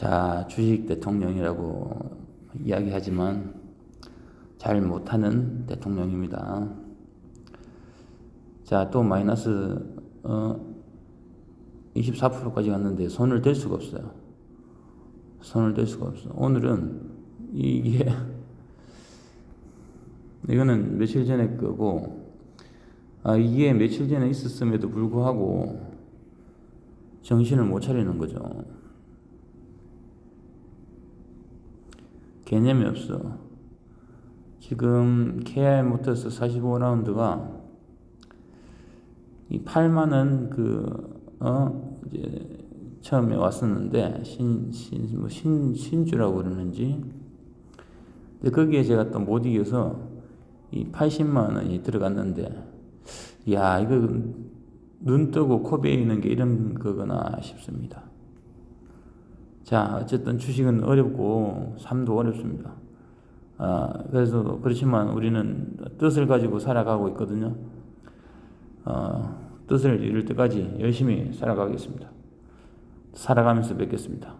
자, 주식 대통령이라고 이야기하지만 잘 못하는 대통령입니다. 자, 또 마이너스 어, 24%까지 갔는데 손을 댈 수가 없어요. 손을 댈 수가 없어. 오늘은 이게 이거는 며칠 전에 거고 아 이게 며칠 전에 있었음에도 불구하고 정신을 못 차리는 거죠. 개념이 없어. 지금 KR 모터스 45라운드가 이 8만원 그, 어, 이제 처음에 왔었는데, 신, 신, 뭐 신, 신주라고 그러는지. 근데 거기에 제가 또 못 이겨서 이 80만 원이 들어갔는데, 야, 이거 눈 뜨고 코 베이는 게 이런 거구나 싶습니다. 자, 어쨌든 주식은 어렵고, 삶도 어렵습니다. 아, 그래서 그렇지만 우리는 뜻을 가지고 살아가고 있거든요. 어, 뜻을 이룰 때까지 열심히 살아가겠습니다. 살아가면서 뵙겠습니다.